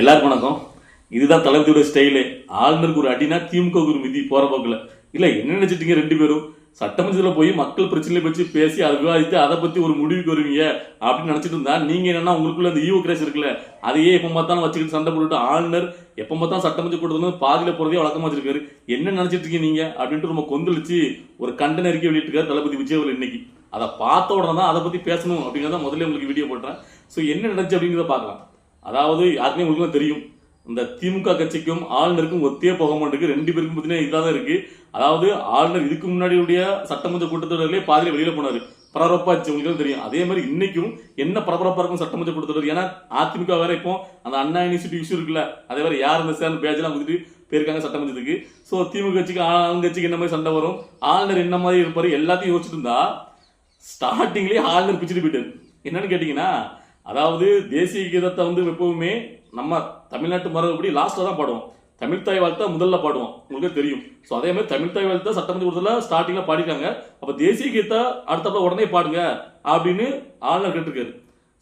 எல்லாருக்கும் வணக்கம். இதுதான் தளபதியோட ஸ்டைலு ஆளுநருக்கு ஒரு அடினா திமுக ஒரு மிதி போகிற போக்கில். இல்லை என்ன நினைச்சிட்டீங்க ரெண்டு பேரும்? சட்டமன்றத்தில் போய் மக்கள் பிரச்சனையை பற்றி பேசி அதை விவாதித்து அதை பற்றி ஒரு முடிவுக்கு வருவீங்க அப்படின்னு நினச்சிட்டு இருந்தா நீங்கள் என்னென்னா உங்களுக்குள்ள அந்த ஈவோ கிரேஸ் இருக்குல்ல அதையே எப்போ பார்த்தாலும் வச்சுக்கிட்டு சண்டை போட்டுட்டு ஆளுநர் எப்போ பார்த்தாலும் சட்டமன்ற கூட்டத்தில் பாதியில் போகிறதே வழக்கமாக வச்சிருக்காரு. என்ன நினச்சிட்டு இருக்கீங்க நீங்கள் அப்படின்ட்டு ரொம்ப கொந்தளிச்சு ஒரு கண்டன அறிக்கை வெளியிட்டிருக்காரு தளபதி விஜய் அவர்கள் இன்னைக்கு. அதை பார்த்த உடனே தான் அதை பற்றி பேசணும் அப்படிங்கிறத முதல்ல உங்களுக்கு வீடியோ போட்டுறேன் ஸோ என்ன நடந்துச்சு அப்படிங்கிறத பார்க்கலாம். அதாவது யாருக்குமே உங்களுக்கு தெரியும். இந்த திமுக கட்சிக்கும் ஆளுநருக்கும் ஒத்தே போக மாட்டேங்குது. ரெண்டு பேருக்கும் பார்த்தீங்கன்னா இதாக தான் இருக்கு. அதாவது ஆளுநர் இதுக்கு முன்னாடியுடைய சட்டமன்ற கூட்டத்தொடரிலே பாதியில் வெளியில போனார். பரபரப்பாச்சு உங்களுக்கு தெரியும். அதே மாதிரி இன்னைக்கும் என்ன பரபரப்பா இருக்கும் சட்டமன்ற கூட்டத்தொடர் ஏன்னா அதிமுக வேற இப்போ அந்த அண்ணா யூனிவர்சிட்டி இஷ்யூ இருக்குல்ல அதே மாதிரி யார் இந்த சேர்ந்து பேஜெல்லாம் வந்துட்டு போயிருக்காங்க சட்டமன்றத்துக்கு. ஸோ திமுக கட்சிக்கு ஆளுங்க கட்சிக்கு என்ன மாதிரி சண்டை வரும்? ஆளுநர் என்ன மாதிரி இருப்பாரு? எல்லாத்தையும் யோசிச்சுட்டு இருந்தா ஸ்டார்டிங்லேயே ஆளுநர் பிச்சுட்டு போயிட்டார். என்னன்னு கேட்டிங்கன்னா அதாவது தேசிய கீதத்தை வந்து எப்பவுமே நம்ம தமிழ்நாட்டு மரபுப்படி லாஸ்ட்டில் தான் பாடுவோம். தமிழ் தாய் வாழ்த்தா முதல்ல பாடுவோம். உங்களுக்கு தெரியும். ஸோ அதே மாதிரி தமிழ் தாய் வாழ்த்தா சட்டமன்ற கூட்டத்தில் ஸ்டார்டிங்கில் பாடிட்டாங்க அப்போ தேசிய கீதா அடுத்தப்ப உடனே பாடுங்க அப்படின்னு ஆளுநர் கேட்டிருக்காரு.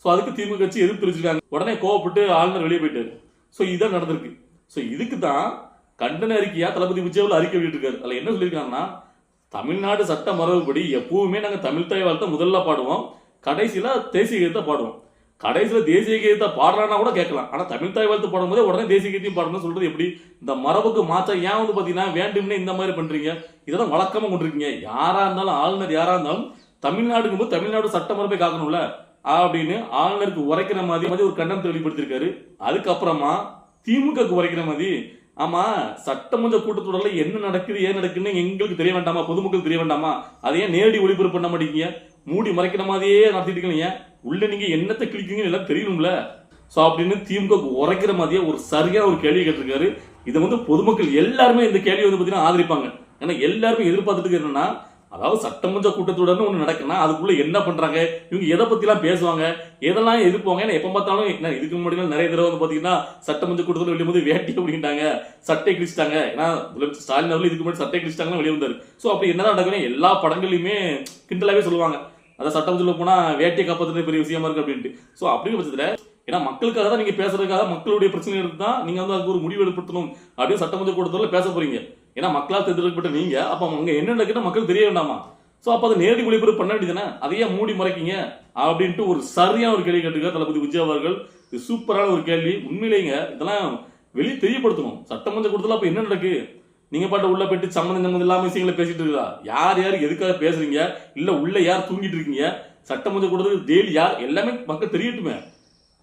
ஸோ அதுக்கு திமுக கட்சி எதிர்ப்பு தெரிவிச்சிருக்காங்க. உடனே கோவப்பட்டு ஆளுநர் வெளியே போயிட்டாரு. ஸோ இதான் நடந்திருக்கு. ஸோ இதுக்கு தான் கண்டன அறிக்கையா தளபதி விஜயவில் அறிக்கை வெளியிட்டிருக்காரு. அதில் என்ன சொல்லியிருக்காங்கன்னா தமிழ்நாடு சட்ட மரபுப்படி எப்பவுமே நாங்கள் தமிழ் தாய் வாழ்த்தை முதல்ல பாடுவோம். கடைசியில் தேசிய கீதத்தை பாடுவோம். கடைசியில் தேசிய கீதத்தை பாடுறான்னா கூட கேட்கலாம். ஆனால் தமிழ் தாய் வாழ்த்து பாடும்போது உடனே தேசிய கீதத்தையும் பாடணும்னு சொல்றது எப்படி? இந்த மரபுக்கு மாற்றம் ஏன் வந்து பார்த்தீங்கன்னா வேண்டும்னே இந்த மாதிரி பண்ணுறீங்க இதெல்லாம் வழக்கமாக கொண்டிருக்கீங்க. யாராக இருந்தாலும் ஆளுநர் யாராக இருந்தாலும் தமிழ்நாடுங்கும் போது தமிழ்நாடு சட்ட மரபை காக்கணும்ல? அப்படின்னு ஆளுநருக்கு உரைக்கிற மாதிரி மாதிரி ஒரு கண்டனத்தை வெளிப்படுத்திருக்காரு அதுக்கப்புறமா திமுகக்கு உரைக்கிற மாதிரி ஆமா சட்டமன்ற கூட்டத்தொடரில் என்ன நடக்குது ஏன் நடக்குதுன்னு எங்களுக்கு தெரிய வேண்டாமா? பொதுமக்கள் தெரிய வேண்டாமா? அதை ஏன் நேரடி ஒளிபரப்பு பண்ண மாட்டேங்க மூடி மறைக்கிற மாதிரியே நடத்திட்டு இருக்கீங்க. உள்ள நீங்க என்னத்தை கிழிக்கீங்கன்னு எல்லாம் தெரியணும்ல. ஸோ அப்படின்னு திமுக உரைக்கிற மாதிரியே ஒரு சரியான ஒரு கேள்வி கேட்டிருக்காரு. இதை வந்து பொதுமக்கள் எல்லாருமே இந்த கேள்வி வந்து பார்த்தீங்கன்னா ஆதரிப்பாங்க. ஏன்னா எல்லாருமே எதிர்பார்த்துட்டு என்னன்னா அதாவது சட்டமன்ற கூட்டத்துடன் ஒன்று நடக்குன்னா அதுக்குள்ள என்ன பண்றாங்க? இவங்க எதை பத்திலாம் பேசுவாங்க? எதெல்லாம் எதிர்ப்பாங்க? ஏன்னா எப்போ பார்த்தாலும் என்ன இதுக்கு முன்னாடி நிறைய தடவை வந்து பார்த்தீங்கன்னா சட்டமன்ற கூட்டத்தில் வெளியே போது வேட்டி அப்படின்ட்டாங்க. சட்டை கிழிச்சிட்டாங்க. ஏன்னா முதலமைச்சர் ஸ்டாலின் அவர்கள் இதுக்கு முன்னாடி சட்டை கிழிச்சிட்டாங்கன்னு வெளியே வந்தார். ஸோ அப்படி என்னதான் நடக்குன்னு எல்லா படங்களையுமே கிண்டலாவே சொல்லுவாங்க. அதான் சட்டமன்றத்தில் போனா வேட்டியை காப்பாற்றுறது பெரிய விஷயமா இருக்கு அப்படின்ட்டு. ஸோ அப்படிங்கிற பட்சத்துல ஏன்னா மக்களுக்காக தான் நீங்க பேசுறதுக்காக மக்களுடைய பிரச்சனை தான் நீங்க வந்து அதுக்கு ஒரு முடிவு எடுப்படுத்தணும் அப்படின்னு சட்டமன்ற கூட்டத்தில் பேச போறீங்க. ஏன்னா மக்களால் தேர்ந்தெடுக்கப்பட்ட நீங்க அப்ப அங்க என்ன நடக்குன்னு மக்கள் தெரிய வேண்டாமா? சோ அப்ப அதை நேரடி ஒளிபரப்பு பண்ண வேண்டியதானே அதையே மூடி மறைக்கீங்க அப்படின்ட்டு ஒரு சரியான ஒரு கேள்வி கேட்டுக்க தளபதி விஜய் அவர்கள். இது சூப்பரான ஒரு கேள்வி. உண்மையிலேங்க இதெல்லாம் வெளியே தெரியப்படுத்தணும். சட்டமன்ற கூட்டத்தில் அப்ப என்ன நடக்கு? நீங்க பாட்டு உள்ள போயிட்டு சம்மந்தம் சம்மந்தம் இல்லாம விஷயங்களை பேசிட்டு இருக்கா யார் யார் எதுக்காக பேசுறீங்க? இல்ல உள்ள யார் தூங்கிட்டு இருக்கீங்க? சட்டமன்ற கூட்டத்துக்கு டெய்லி யார்? எல்லாமே மக்கள் தெரியட்டுமே.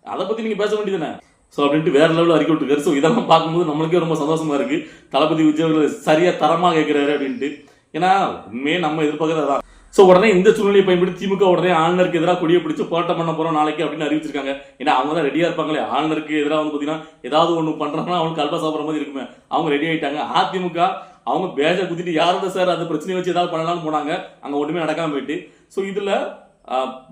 அதை பத்தி நீங்க பேச வேண்டியதானே ஸோ அப்படின்ட்டு வேற லெவலில் அறிக்கை விட்டுருக்காரு ஸோ இதெல்லாம் பார்க்கும்போது நம்மளுக்கே ரொம்ப சந்தோஷமா இருக்கு. தளபதி விஜய் அவர்கள் சரியா தரமா கேட்கிறாரு அப்படின்ட்டு. ஏன்னா உண்மையே நம்ம எதிர்பார்க்கறது அதான் ஸோ உடனே இந்த சூழ்நிலையை பயன்படுத்தி திமுக உடனே ஆளுநருக்கு எதிராக கொடியை பிடிச்சி போராட்டம் பண்ண போறோம் நாளைக்கு அப்படின்னு அறிவிச்சிருக்காங்க. ஏன்னா அவங்க தான் ரெடியாக இருப்பாங்களே. ஆளுநருக்கு எதிராக வந்து பார்த்தீங்கன்னா ஏதாவது ஒன்று பண்ணுறாங்கன்னா அவங்களுக்கு கல்பா சாப்பிட்ற மாதிரி இருக்குமே. அவங்க ரெடி ஆகிட்டாங்க அதிமுக அவங்க பேஜை குத்திட்டு யாரோட சார் அந்த பிரச்சனையை வச்சு ஏதாவது பண்ணலாம்னு போனாங்க. அங்கே ஒன்றுமே நடக்காமல் போயிட்டு. ஸோ இதில்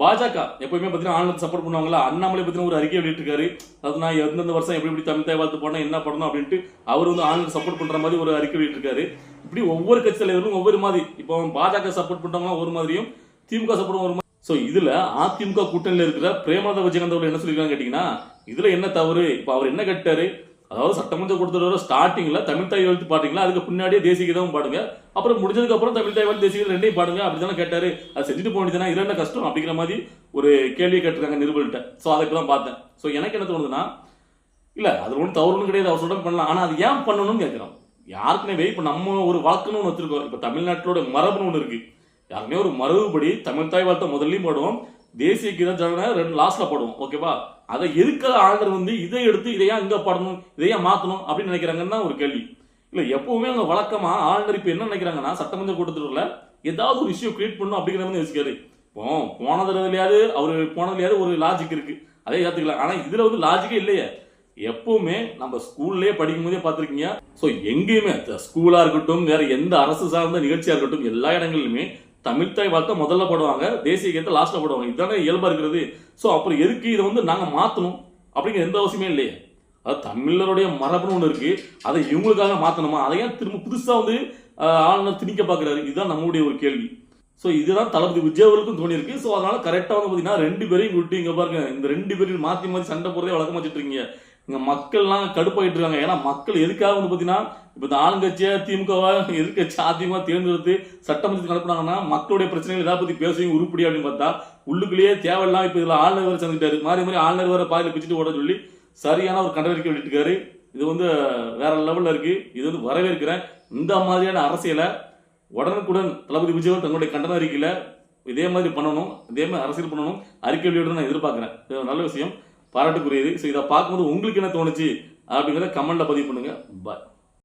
பாஜக எப்பவுமே பார்த்தீங்கன்னா ஆளுநர் சப்போர்ட் பண்ணுவாங்களா அண்ணாமலை பற்றின ஒரு அறிக்கை வெளியிட்டிருக்காரு. அதாவது நான் எந்தெந்த வருஷம் எப்படி எப்படி தமிழ் தாய் வாழ்த்து போனால் என்ன பண்ணணும் அப்படின்ட்டு அவர் வந்து ஆளுநர் சப்போர்ட் பண்ணுற மாதிரி ஒரு அறிக்கை வெளியிட்டிருக்காரு. இப்படி ஒவ்வொரு கட்சி தலைவரும் ஒவ்வொரு மாதிரி. இப்போ பாஜக சப்போர்ட் பண்ணுறவங்க ஒரு மாதிரியும் திமுக சப்போர்ட் ஒரு மாதிரி. ஸோ இதில் அதிமுக கூட்டணியில் இருக்கிற பிரேமலதா விஜயகாந்த் அவர்கள் என்ன சொல்லியிருக்காங்க கேட்டிங்கன்னா இதுல என்ன தவறு? இப்போ அவர் என்ன கேட்டாரு? அதாவது சட்டமன்ற கூட்டத்தொடர் ஸ்டார்டிங்ல தமிழ் தாய் எழுத்து பாட்டிங்களா? அதுக்கு முன்னாடியே தேசிய கீதமும் பாடுங்க. அப்புறம் முடிஞ்சதுக்கு அப்புறம் தமிழ் தாய் வாழ்த்து தேசிய ரெண்டையும் பாடுங்க அப்படிதான் கேட்டாரு. அது செஞ்சுட்டு போக வேண்டியதுனா இது என்ன கஷ்டம்? அப்படிங்கிற மாதிரி ஒரு கேள்வி கேட்டிருக்காங்க நிருபர்கிட்ட ஸோ அதுக்கு தான் பார்த்தேன். ஸோ எனக்கு என்ன தோணுதுன்னா இல்ல அது ஒன்றும் தவறுன்னு கிடையாது. அவர் சொல்ற பண்ணலாம். ஆனா அது ஏன் பண்ணணும்னு கேட்கிறோம். யாருக்குமே இப்போ நம்ம ஒரு வழக்குன்னு ஒன்று வச்சிருக்கோம். இப்போ தமிழ்நாட்டிலோட மரபுன்னு ஒன்று இருக்கு. யாருக்குமே ஒரு மரபுபடி தமிழ் தாய் வாழ்த்தை முதல்லையும் போடுவோம். தேசிய கீதா ஜன ரெண்டு லாஸ்ட்ல போடுவோம். ஓகேவா அதை எதுக்காக ஆளுநர் வந்து இதை எடுத்து இதையா இங்கே பாடணும் இதையா மாற்றணும் அப்படின்னு நினைக்கிறாங்கன்னு தான் ஒரு கேள்வி. இல்லை எப்பவுமே அவங்க வழக்கமா ஆளுநர் இப்போ என்ன நினைக்கிறாங்கன்னா சட்டமன்ற கூட்டத்தில் ஏதாவது ஒரு இஷ்யூ கிரியேட் பண்ணணும் அப்படிங்கிற மாதிரி யோசிக்காரு இப்போ போன தடவையாவது அவர் போனதுலையாவது ஒரு லாஜிக் இருக்கு. அதே ஏற்றுக்கலாம் ஆனால் இதில் வந்து லாஜிக்கே இல்லையே. எப்பவுமே நம்ம ஸ்கூல்லயே படிக்கும் போதே ஸோ எங்கேயுமே ஸ்கூலா இருக்கட்டும் வேற எந்த அரசு சார்ந்த நிகழ்ச்சியா இருக்கட்டும் எல்லா இடங்களிலுமே தமிழ்தாய் வார்த்தை முதல்ல போடுவாங்க தேசிய கீதத்தை லாஸ்ட்ல போடுவாங்க. இதுதானே இயல்பா இருக்கிறது. ஸோ அப்புறம் எதுக்கு இதை வந்து நாங்க மாத்தணும் அப்படிங்கிற எந்த அவசியமே இல்லையே. அதாவது தமிழருடைய மரபுன்னு ஒன்று இருக்கு. அதை இவங்களுக்காக மாத்தணுமா? அதை ஏன் திரும்ப புதுசா வந்து ஆளுநர் திணிக்க பாக்குறாரு இதுதான் நம்மளுடைய ஒரு கேள்வி. ஸோ இதுதான் தளபதி விஜய் அவர்களுக்கும் ஸோ அதனால கரெக்டாக வந்து பார்த்தீங்கன்னா ரெண்டு பேரையும் விட்டு இங்கே பாருங்க. இந்த ரெண்டு பேரையும் மாற்றி மாற்றி சண்டை போடுறதே வழக்கமாக வச்சுட்டு இருக்கீங்க. இங்கே மக்கள்லாம் கடுப்பாகிட்டு இருக்காங்க. ஏன்னா மக்கள் எதுக்காக வந்து பார்த்தீங்கன்னா இப்போ இந்த ஆளுங்கட்சியாக திமுகவா எதிர்கட்சி அதிமுக தேர்ந்தெடுத்து சட்டமன்றத்துக்கு நடப்புனாங்கன்னா மக்களுடைய பிரச்சனைகள் எதாவது பற்றி பேசுவீங்க உருப்படி அப்படின்னு பார்த்தா உள்ளுக்குள்ளேயே தேவையில்லாம் இப்போ இதில் ஆளுநர் வேற சந்திட்டாரு மாறி மாறி ஆளுநர் வேற பாதையில் பிச்சுட்டு ஓட சொல்லி சரியான ஒரு கண்டறிக்கை விட்டுருக்காரு இது வந்து வேற லெவலில் இருக்குது இது வந்து வரவேற்கிறேன். இந்த மாதிரியான அரசியலை உடனுக்குடன் தளபதி விஜய் தங்களுடைய கண்டன அறிக்கையில் இதே மாதிரி பண்ணணும் இதே மாதிரி அரசியல் பண்ணணும் அறிக்கை வெளியிட நான் எதிர்பார்க்குறேன். இது ஒரு நல்ல விஷயம். பாராட்டுக்குரியது. ஸோ இதை பார்க்கும்போது உங்களுக்கு என்ன தோணுச்சு? அப்படிங்கிறத கமெண்ட்டில் பதிவு பண்ணுங்கள் பாய்